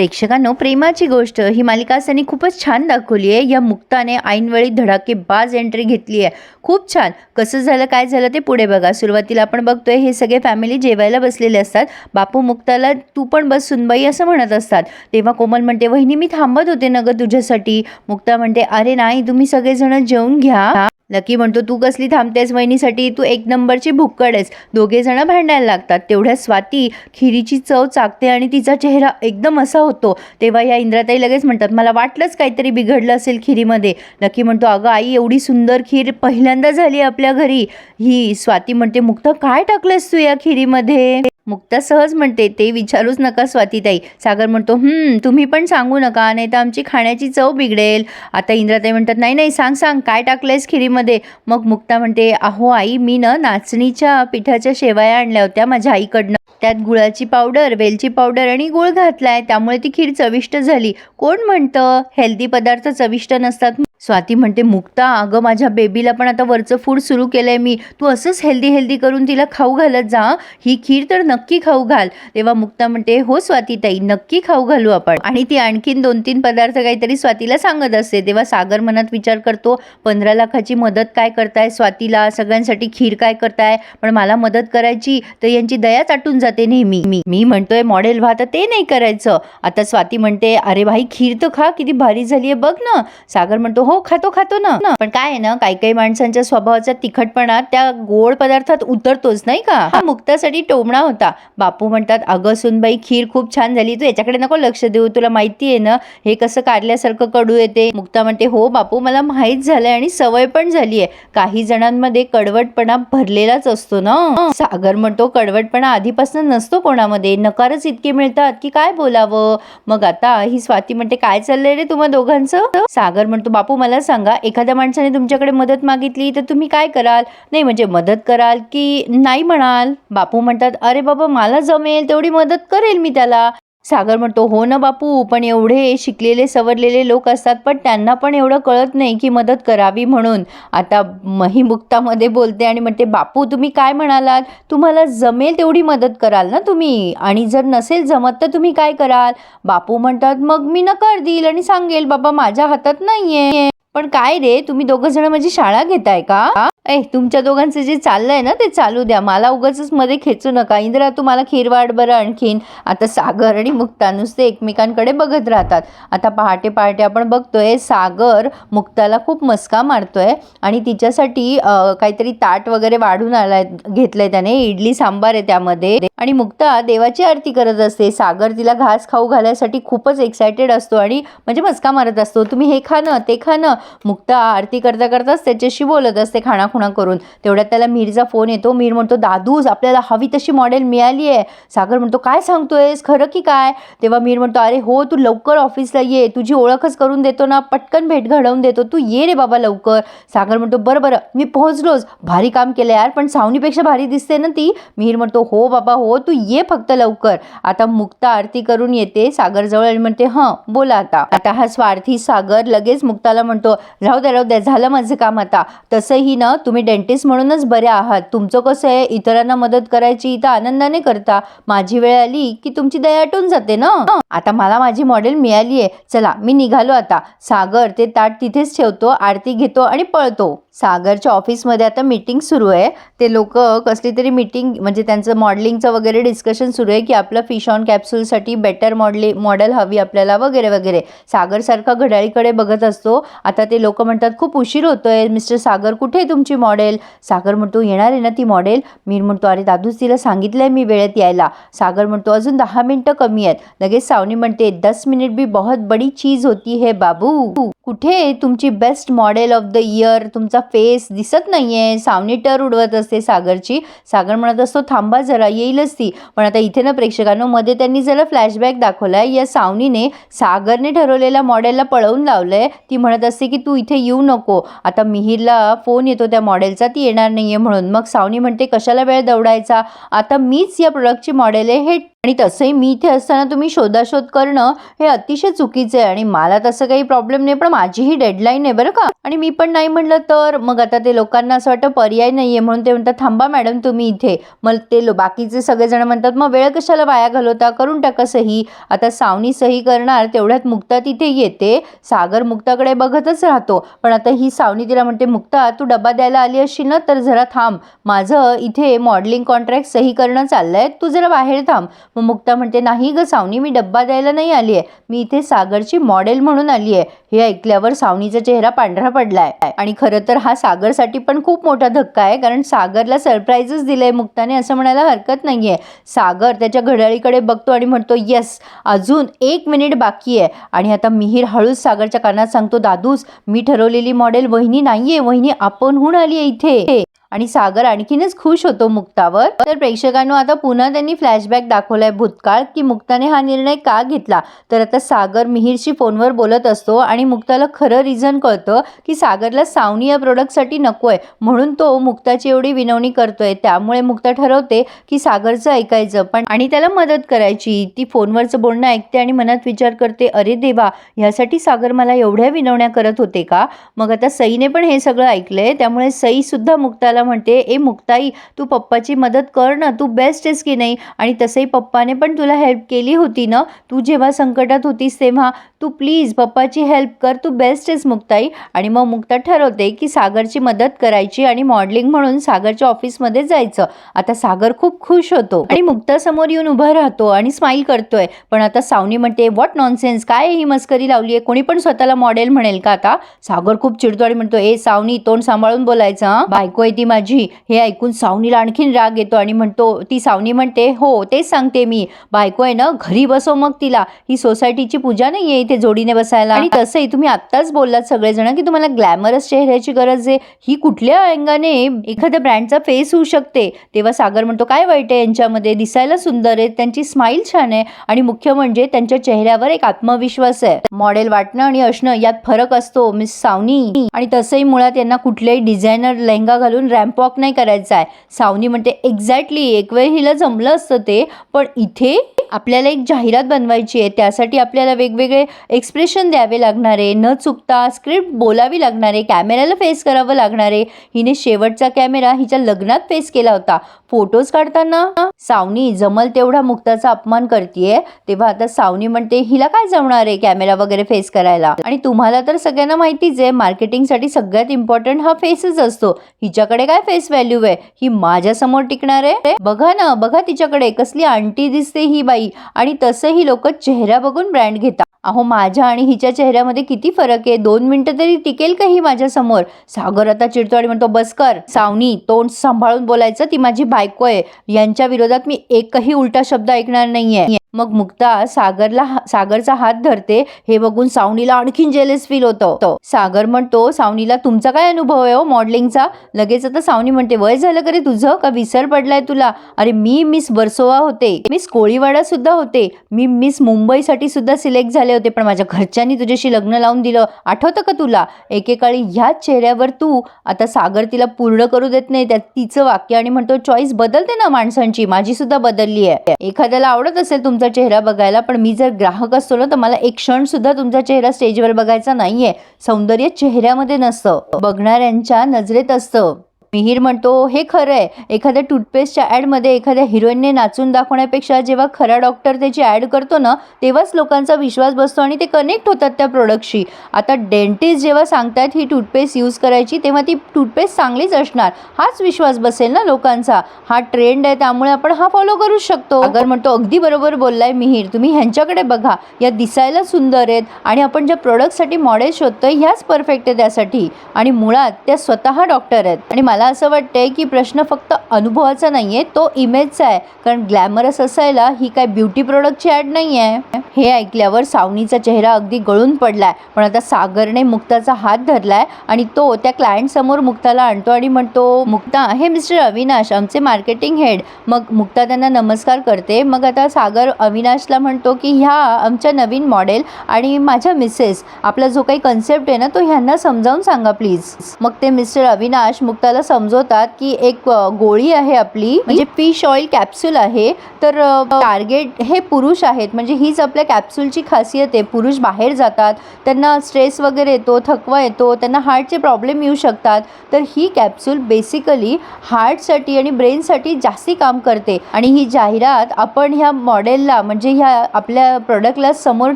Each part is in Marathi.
प्रेक्षकांनो प्रेमाची गोष्ट. ही मालिका त्यांनी खूपच छान दाखवली आहे. या मुक्ताने ऐनवेळी धडाकेबाज एंट्री घेतली आहे. खूप छान. कसं झालं काय झालं ते पुढे बघा. सुरुवातीला आपण बघतोय हे सगळे फॅमिली जेवायला बसलेले असतात. बापू मुक्ताला तू पण बस सुनबाई असं म्हणत असतात. तेव्हा कोमल म्हणते वहिनी मी थांबत होते ना गं तुझ्यासाठी. मुक्ता म्हणते अरे नाही तुम्ही सगळेजण जेवून घ्या. लकी म्हणतो तू कसली थांबतेस वहिनीसाठी? तू एक नंबरची भुक्कड आहेस. दोघेजणं भांडायला लागतात. तेवढ्या स्वाती खिरीची चव चाकते आणि तिचा चेहरा एकदम असा होतो. तेव्हा या इंद्राताई लगेच म्हणतात मला वाटलंच काहीतरी बिघडलं असेल खिरीमध्ये. लकी म्हणतो अगं आई एवढी सुंदर खीर पहिल्यांदा झाली आपल्या घरी. ही स्वाती म्हणते मुक्त काय टाकलंस तू या खिरीमध्ये? मुक्ता सहज म्हणते ते विचारूच नका स्वातीताई. सागर म्हणतो तुम्ही पण सांगू नका नाही तर आमची खाण्याची चव बिघडेल. आता इंद्राताई म्हणतात नाही नाही सांग सांग काय टाकलंयस खिरीमध्ये? मग मुक्ता म्हणते अहो आई मी ना नाचणीच्या पिठाच्या शेवाया आणल्या होत्या माझ्या आईकडनं. त्यात गुळाची पावडर वेलची पावडर आणि गुळ घातलाय त्यामुळे ती खीर चविष्ट झाली. कोण म्हणतं हेल्दी पदार्थ चविष्ट नसतात स्वाती म्हणते मुक्ता अगं माझ्या बेबीला पण आता वरचं फूड सुरू केलंय मी. तू असंच हेल्दी हेल्दी करून तिला खाऊ घालत जा. ही खीर तर नक्की खाऊ घाल. तेव्हा मुक्ता म्हणते हो स्वातीताई नक्की खाऊ घालू आपण. आणि ती आणखीन दोन तीन पदार्थ काहीतरी स्वातीला सांगत असते. तेव्हा सागर मनात विचार करतो पंधरा लाखाची मदत काय करताय स्वातीला? सगळ्यांसाठी खीर काय करताय? पण मला मदत करायची तर यांची दया चाटून जाते नेहमी. मी मी म्हणतोय मॉडेल व्हा तर ते नाही करायचं. आता स्वाती म्हणते अरे भाई खीर तर खा किती भारी झाली आहे बघ ना. सागर म्हणतो हो, हो खातो खातो ना. ना. पण काय आहे ना काही काही माणसांच्या स्वभावाचा तिखटपणा त्या गोड पदार्थात उतरतोच नाही का? हा मुक्तासाठी टोमणा होता. बापू म्हणतात अगं सुनबाई खीर खूप छान झाली. तू याच्याकडे नको लक्ष देऊ. तुला माहिती आहे ना हे कसं काढल्यासारखं कडू येते. मुक्ता म्हणते हो बापू मला माहीत झालंय आणि सवय पण झाली आहे. काही जणांमध्ये कडवटपणा भरलेलाच असतो ना. सागर म्हणतो कडवटपणा आधीपासून नसतो कोणामध्ये. नकारच इतके मिळतात की काय बोलावं? मग आता ही स्वाती म्हणते काय चाललंय रे तुम्हा दोघांचं? सागर म्हणतो बापू मला सांगा एखाद्या माणसाने तुमच्याकडे मदत मागितली तर तुम्ही काय कराल? नाही म्हणजे मदत कराल की नाही म्हणाल? बापू म्हणतात अरे बाबा मला जमेल तेवढी मदत करेल मी त्याला. सागर म्हणतो हो ना बापू पण एवढे शिकलेले सवरलेले लोक असतात पण त्यांना पण एवढं कळत नाही की मदत करावी म्हणून. आता मही मुक्तामध्ये बोलते आणि म्हणते बापू तुम्ही काय म्हणालात? तुम्हाला जमेल तेवढी मदत कराल ना तुम्ही? आणि जर नसेल जमत तर तुम्ही काय कराल? बापू म्हणतात मग मी नकार देईल आणि सांगेल बाबा माझ्या हातात नाही आहे पण काय रे तुम्ही दोघं जण माझी शाळा घेताय का? ए तुमच्या दोघांचं जे चाललंय ना ते चालू द्या. मला उगाच मध्ये खेचू नका. इंदिरा तू मला खीर बरं आणखीन. आता सागर आणि मुक्ता नुसते एकमेकांकडे बघत राहतात. आता पहाटे पहाटे आपण बघतोय सागर मुक्ताला खूप मस्का मारतोय आणि तिच्यासाठी काहीतरी ताट वगैरे वाढून आलाय घेतलंय त्याने. इडली सांबार आहे त्यामध्ये. आणि मुक्ता देवाची आरती करत असते. सागर तिला घास खाऊ घालायसाठी खूपच एक्सायटेड असतो आणि म्हणजे मस्का मारत असतो. तुम्ही हे खाणं ते खाणं मुक्ता आरती करता करताच त्याच्याशी बोलत असते खाणाखुणा करून. तेवढ्यात त्याला मीरचा फोन येतो. मीर म्हणतो दादूज आपल्याला हवी तशी मॉडेल मिळाली आहे. सागर म्हणतो काय सांगतोयस? खरं की काय? तेव्हा मीर म्हणतो अरे हो तू लवकर ऑफिसला ये. तुझी ओळखच करून देतो ना. पटकन भेट घडवून देतो. तू ये रे बाबा लवकर. सागर म्हणतो बरं बरं. मी पोहोचलोच. भारी काम केलं यार पण सावनीपेक्षा भारी दिसते ना ती. मिहीर म्हणतो हो बाबा हो. तू ये फक्त लवकर. आता मुक्ता आरती करून येते. सागरजवळ आणि म्हणते हं बोला आता. आता हा स्वार्थी सागर लगेच मुक्ताला म्हणतो राहू द्या राहू द्या झालं माझं काम आता. तसंही ना तुम्ही डेंटिस्ट म्हणूनच बरे आहात. तुमचं कसं आहे इतरांना मदत करायची इथं आनंदाने करता. माझी वेळ आली की तुमची दया आटून जाते ना? आता मला माझी मॉडेल मिळाली आहे. चला मी निघालो आता. सागर ते ताट तिथेच ठेवतो आरती घेतो आणि पळतो. सागरच्या ऑफिसमध्ये आता मीटिंग सुरू आहे. ते लोक कसली तरी मीटिंग म्हणजे त्यांचं मॉडेलिंगचं वगैरे डिस्कशन सुरू आहे की आपलं फिश ऑन कॅप्सूलसाठी बेटर मॉडली मॉडेल हवी आपल्याला वगैरे वगैरे. सागरसारखा घड्याळीकडे बघत असतो. आता ते लोक म्हणतात खूप उशीर होतोय. मिस्टर सागर कुठे आहे तुमची मॉडेल? सागर म्हणतो येणार आहे ना ती मॉडेल? मी म्हणतो अरे दादूच तिला सांगितलंय मी वेळेत यायला. सागर म्हणतो अजून दहा मिनिटं कमी आहेत. लगेच सावनी म्हणते दस मिनिट भी बहुत बडी चीज होती है बाबू. कुठे आहे तुमची best model of the year? तुमचा फेस दिसत नाहीये. सावनी टर उडवत असते सागरची. सागर म्हणत असतो थांबा जरा येईलच ती. पण आता इथे ना प्रेक्षकांनो मध्ये त्यांनी जरा फ्लॅशबॅक दाखवलाय. या सावनीने सागरने ठरवलेल्या मॉडेलला पळवून लावलंय. ती म्हणत असते की तू इथे येऊ नको. आता मिहीरला फोन येतो त्या मॉडेलचा ती येणार नाहीये म्हणून. मग सावनी म्हणते कशाला वेळ दौडायचा? आता मीच या प्रोडक्टची मॉडेल आहे हे आणि तसंही मी इथे असताना तुम्ही शोधाशोध करणं हे अतिशय चुकीचं आहे आणि मला तसं काही प्रॉब्लेम नाही पण माझीही डेडलाईन आहे बरं का. आणि मी पण नाही म्हणलं तर मग आता ते लोकांना असं वाटतं पर्याय नाही आहे म्हणून ते म्हणतात थांबा मॅडम तुम्ही इथे. मग ते लो बाकीचे सगळेजण म्हणतात मग वेळ कशाला वाया घालवता? करून टाका सही. आता सावनी सही करणार तेवढ्यात मुक्ता तिथे येते. सागर मुक्ताकडे बघतच राहतो. पण आता ही सावनी तिला म्हणते मुक्ता तू डबा द्यायला आली असशील ना तर जरा थांब. माझं इथे मॉडेलिंग कॉन्ट्रॅक्ट सही करणं चाललंय. तू जरा बाहेर थांब. मग मुक्ता म्हणते नाही ग सावनी मी डब्बा द्यायला नाही आली आहे मी इथे सागरची मॉडेल म्हणून आली आहे हे ऐकल्यावर सावनीचा चेहरा पांढरा पडलाय. आणि खरं तर हा सागरसाठी पण खूप मोठा धक्का आहे कारण सागरला सरप्राईजच दिलंय मुक्ताने असं म्हणायला हरकत नाहीये. सागर त्याच्या घड्याळीकडे बघतो आणि म्हणतो येस अजून एक मिनिट बाकी आहे. आणि आता मिहीर हळूच सागरच्या कानात सांगतो दादूस मी ठरवलेली मॉडेल वहिनी नाहीये. वहिनी आपणहून आली आहे इथे. आणि सागर आणखीनच खुश होतो मुक्तावर. तर प्रेक्षकांनो आता पुन्हा त्यांनी फ्लॅशबॅक दाखवलाय भूतकाळ की मुक्ताने हा निर्णय का घेतला? तर आता सागर मिहीरशी फोनवर बोलत असतो आणि मुक्ताला खरं रिझन कळतं की सागरला सावनी या प्रोडक्टसाठी नकोय म्हणून तो मुक्ताची एवढी विनवणी करतोय. त्यामुळे मुक्ता ठरवते की सागरचं ऐकायचं पण आणि त्याला मदत करायची. ती फोनवरचं बोलणं ऐकते आणि मनात विचार करते अरे देवा ह्यासाठी सागर मला एवढ्या विनवण्या करत होते का? मग आता सईने पण हे सगळं ऐकलंय त्यामुळे सई सुद्धा मुक्ताला म्हणते ए मुक्ताई तू पप्पाची मदत कर ना तू बेस्ट आहेस की नाही? आणि तसंही पप्पाने पण तुला हेल्प केली होती ना? तू जेव्हा संकटात होतीस तेव्हा तू प्लीज पप्पाची हेल्प कर तू बेस्ट आहेस मुक्ताई. आणि मग मुक्ता ठरवते की सागरची मदत करायची आणि मॉडेलिंग म्हणून सागरच्या ऑफिसमध्ये जायचं. आता सागर खूप खुश होतो. आणि मुक्ता समोर येऊन उभा राहतो आणि स्माईल करतोय. पण आता सावनी म्हणते व्हॉट नॉनसेन्स काय ही मस्करी लावली आहे कोणी पण स्वतःला मॉडेल म्हणेल का आता? सागर खूप चिडतो आणि म्हणतो ए सावनी तोंड सांभाळून बोलायचं बायको आहे ती माझी. हे ऐकून सावनीला आणखीन राग येतो आणि म्हणतो ती सावनी म्हणते हो तेच सांगते मी. बायको आहे ना घरी बसव मग तिला. ही सोसायटीची पूजा नाही येईल इथे जोडीने बसायला. आणि तसंही तुम्ही आत्ताच बोललात सगळेजण की तुम्हाला ग्लॅमरस चेहऱ्याची गरज आहे. ही कुठल्या अंगाने एखाद्या ब्रँडचा फेस होऊ शकते? तेव्हा सागर म्हणतो काय वाईट आहे यांच्यामध्ये? दिसायला सुंदर आहे त्यांची स्माईल छान आहे आणि मुख्य म्हणजे त्यांच्या चेहऱ्यावर एक आत्मविश्वास आहे. मॉडेल वाटणं आणि असणं यात फरक असतो मिस सावनी. आणि तसंही मुळात यांना कुठल्याही डिझायनर लेहंगा घालून रॅम्प वॉक नाही करायचा आहे. सावनी म्हणते एक्झॅक्टली एक वेळ हिला जमलं असतं ते पण इथे आपल्याला एक जाहिरात बनवायची आहे. त्यासाठी आपल्याला वेगवेगळे एक्सप्रेशन द्यावे लागणारे न चुकता स्क्रिप्ट बोलावी लागणारे कॅमेऱ्याला फेस करावं लागणारे. हिने शेवटचा कॅमेरा हिच्या लग्नात फेस केला होता. फोटोज काढताना सावनी जमल तेवढा मुक्ताचा अपमान करतीये तेव्हा आता सावनी म्हणते हिला काय जमणार आहे कॅमेरा वगैरे फेस करायला? आणि तुम्हाला तर सगळ्यांना माहितीच आहे मार्केटिंगसाठी सगळ्यात इम्पॉर्टंट हा फेसच असतो. हिच्याकडे काय फेस व्हॅल्यू आहे? ही माझ्यासमोर टिकणार आहे? बघा ना बघा तिच्याकडे कसली आंटी दिसते ही बाई. आणि तसंही लोक चेहरा बघून ब्रँड घेतात. अहो माझ्या आणि हिच्या चेहऱ्यामध्ये किती फरक आहे? दोन मिनटं तरी टिकेल का ही माझ्यासमोर सागर आता चिडतो आणि म्हणतो बस कर. सावनी तोंड सांभाळून बोलायचं ती माझी बायको आहे. यांच्या विरोधात मी एकही उलटा शब्द ऐकणार नाहीये. मग मुक्ता सागरला सागरचा हात धरते. हे बघून सावनीला आणखीन जेलेस फील होतं. सागर म्हणतो सावनीला तुमचा काय अनुभव आहे हो मॉडेलिंगचा लगेच आता सावनी म्हणते वय झालं करे तुझं? का विसर पडलाय तुला? अरे मी मिस वर्सोवा होते. मिस कोळीवाडा सुद्धा होते. मी मिस मुंबईसाठी सुद्धा सिलेक्ट झाले होते. पण माझ्या घरच्यांनी तुझ्याशी लग्न लावून दिलं. आठवतं का तुला? एकेकाळी ह्याच चेहऱ्यावर तू. आता सागर तिला पूर्ण करू देत नाही. त्यात तिचं वाक्य आणि म्हणतो चॉईस बदलते ना माणसांची. माझी सुद्धा बदलली आहे. एखाद्याला आवडत असेल तुमचा चेहरा बघायला पण मी जर ग्राहक असतो ना तर मला एक क्षण सुद्धा तुमचा चेहरा स्टेजवर बघायचा नाहीये. सौंदर्य चेहऱ्यामध्ये नसतं. बघणाऱ्यांच्या नजरेत असतं. मिहीर म्हणतो हे खरं आहे. एखाद्या टूथपेस्टच्या ॲडमध्ये एखाद्या हिरोईनने नाचून दाखवण्यापेक्षा जेव्हा खरा डॉक्टर त्याची ॲड करतो ना तेव्हाच लोकांचा विश्वास बसतो आणि ते कनेक्ट होतात त्या प्रोडक्टशी. आता डेंटिस्ट जेव्हा सांगतात ही टूथपेस्ट यूज करायची तेव्हा ती टूथपेस्ट चांगलीच असणार. हाच विश्वास बसेल ना लोकांचा. हा ट्रेंड आहे त्यामुळे आपण हा फॉलो करू शकतो. अगर म्हणतो अगदी बरोबर बोललाय मिहीर. तुम्ही ह्यांच्याकडे बघा. या दिसायला सुंदर आहेत आणि आपण ज्या प्रोडक्टसाठी मॉडेल शोधतोय ह्याच परफेक्ट आहे त्यासाठी. आणि मुळात त्या स्वतः डॉक्टर आहेत. आणि मला मला असं वाटतंय की प्रश्न फक्त अनुभवाचा नाही आहे तो इमेजचा आहे. कारण ग्लॅमरस असायला ही काय ब्युटी प्रोडक्टची ॲड नाही आहे हे ऐकल्यावर सावनीचा चेहरा अगदी गळून पडलाय. पण आता सागरने मुक्ताचा हात धरलाय आणि तो त्या क्लायंट समोर मुक्ताला आणतो आणि म्हणतो मुक्ता हे मिस्टर अविनाश आमचे मार्केटिंग हेड मग मुक्ता त्यांना नमस्कार करते. मग आता सागर अविनाशला म्हणतो की ह्या आमच्या नवीन मॉडेल आणि माझ्या मिसेस आपला जो काही कन्सेप्ट आहे ना तो ह्यांना समजावून सांगा प्लीज मग ते मिस्टर अविनाश मुक्ताला समजवतात की एक गोळी आहे आपली म्हणजे फिश ऑइल कॅप्सूल आहे. तर टार्गेट हे पुरुष आहेत. म्हणजे हीच आपल्या कॅप्सूलची खासियत आहे. पुरुष बाहेर जातात. त्यांना स्ट्रेस वगैरे येतो थकवा येतो त्यांना हार्टचे प्रॉब्लेम येऊ शकतात. तर ही कॅप्सूल बेसिकली हार्टसाठी आणि ब्रेनसाठी जास्ती काम करते. आणि ही जाहिरात आपण ह्या मॉडेलला म्हणजे ह्या आपल्या प्रोडक्टला समोर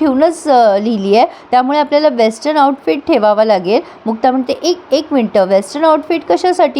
ठेवूनच लिहिली आहे. त्यामुळे आपल्याला वेस्टर्न आउटफिट ठेवावा लागेल. मुक्ता म्हणते एक एक मिनटं. वेस्टर्न आउटफिट कशासाठी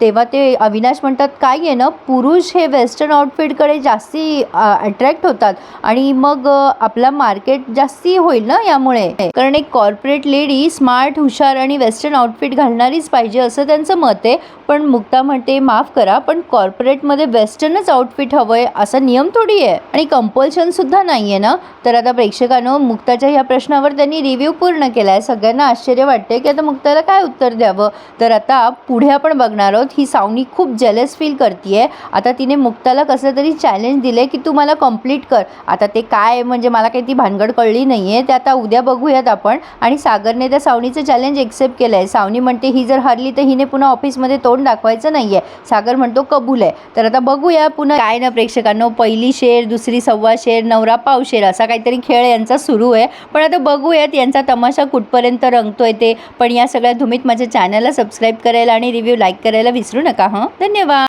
तेव्हा ते अविनाश म्हणतात काय आहे ना पुरुष हे वेस्टर्न आउटफिटकडे जास्ती अट्रॅक्ट होतात आणि मग आपला मार्केट जास्ती होईल ना यामुळे. कारण एक कॉर्पोरेट लेडी स्मार्ट हुशार आणि वेस्टर्न आउटफिट घालणारीच पाहिजे असं त्यांचं मत आहे. पण मुक्ता म्हणते माफ करा पण कॉर्पोरेटमध्ये वेस्टर्नच आउटफिट हवंय असा नियम थोडी आहे. आणि कंपल्शन सुद्धा नाही आहे ना? तर आता प्रेक्षकांनो मुक्ताच्या ह्या प्रश्नावर त्यांनी रिव्ह्यू पूर्ण केला आहे सगळ्यांना आश्चर्य वाटते की आता मुक्ताला काय उत्तर द्यावं? तर आता पुढे आपण बघणार आहोत ही सावनी खूप जेलस फील करते आता तिने मुक्ताला कसं तरी चॅलेंज दिले की तू मला कंप्लीट कर. आता ते काय म्हणजे मला काही ती भानगड कळली नाही आहे ते आता उद्या बघूयात आपण. आणि सागरने त्या सावनीचं चॅलेंज एक्सेप्ट केलं आहे सावनी म्हणते ही जर हरली तर हिने पुन्हा ऑफिसमध्ये तोंड दाखवायचं नाही आहे सागर म्हणतो कबूल आहे. तर आता बघूया पुन्हा काय ना प्रेक्षकांनो पहिली शेर दुसरी सव्वा शेर नवरा पाव शेर असा काहीतरी खेळ यांचा सुरू आहे. पण आता बघूयात यांचा तमाशा कुठपर्यंत रंगतोय ते. पण या सगळ्या धुमीत माझ्या चॅनलला सबस्क्राईब करायला आणि रिव्ह्यू लाईक करायला विसरू नका हं? धन्यवाद.